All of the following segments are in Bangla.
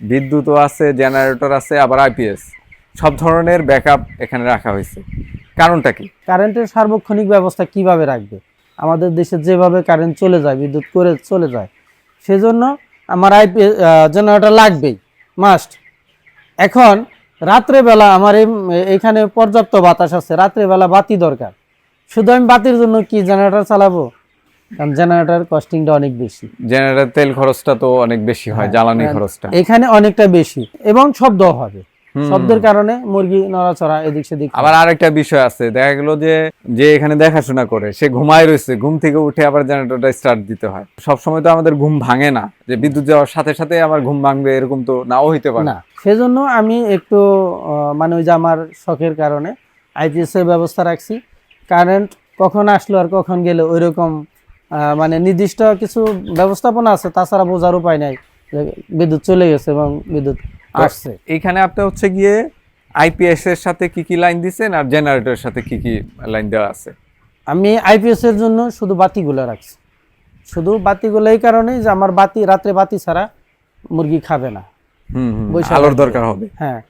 বিদ্যুৎও আছে জেনারেটর আছে, আবার আইপিএস সব ধরনের ব্যাকআপ এখানে রাখা হয়েছে। কারণটা কি? কারেন্টের সার্বক্ষণিক ব্যবস্থা কীভাবে রাখবে? আমাদের দেশে যেভাবে কারেন্ট চলে যায়, বিদ্যুৎ করে চলে যায়, সেজন্য আমার আইপি জেনারেটর লাগবেই মাস্ট এখন রাত্রেবেলা আমার এই এইখানে পর্যাপ্ত বাতাস আছে, রাত্রেবেলা বাতি দরকার। শুধু আমি বাতির জন্য কি জেনারেটর চালাবো? কারণ জেনারেটর কস্টিংটা অনেক বেশি। জেনারেটর তেল খরচটা তো অনেক বেশি হয় হ্যাঁ, জ্বালানি। খরচটা। এখানে অনেকটা বেশি এবং শব্দ হবে। শব্দের কারণে মুরগি নড়াচড়া এদিক সেদিক আবার আরেকটা বিষয় আছে দেখা গেল যে যে এখানে দেখাশোনা করে সে ঘুমায় রয়েছে ঘুম থেকে উঠে আবার জেনারেটরটা স্টার্ট দিতে হয়। সব সময় তো আমাদের ঘুম ভাঙে না যে বিদ্যুৎ যাওয়ার সাথে সাথে আমার ঘুম ভাঙবে এরকম তো নাও হইতে পারে। না সেজন্য আমি একটু মানে ওই যে আমার শখের কারণে আইপিএস এর ব্যবস্থা রাখছি। কারেন্ট কখন আসলো আর কখন গেলে ওই রকম আহ, মানে নির্দিষ্ট কিছু ব্যবস্থাপনা আছে তাছাড়া বোঝার উপায় নাই বিদ্যুৎ চলে গেছে এবং বিদ্যুৎ আসছে। এইখানে আপনি হচ্ছে গিয়ে আইপিএস এর সাথে কি কি লাইন দিছেন আর জেনারেটরের সাথে কি কি লাইন দেওয়া আছে? আমি আইপিএস এর জন্য শুধু বাতিগুলো রাখছি। শুধু বাতিগুলো এই কারণেই যে আমার বাতি রাত্রে বাতি ছাড়া মুরগি খাবে না। হুম হুম আলোর দরকার হবে। হ্যাঁ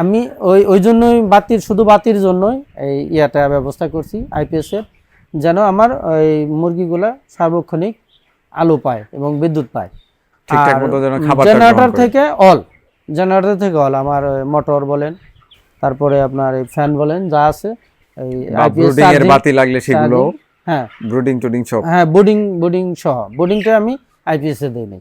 আমি ওই ওই জন্যই বাতির শুধু বাতির জন্যই এই ইয়াটা ব্যবস্থা করছি আইপিএস এর। যেন আমার ওই মুরগিগুলা সার্বক্ষণিক আলো পায় এবং বিদ্যুৎ পায়। জেনারেটর থেকে অল জেনারেটর থেকে অল আমার মোটর বলেন তারপরে আপনার এই ফ্যান বলেন যা আছে এই আইপিএস এর বাতি লাগলে সেগুলো হ্যাঁ। ব্রুডিং টুডিং সব হ্যাঁ বোর্ডিং বোর্ডিং সহ। বোর্ডিংটা আমি আইপিএস এ দিই নাই।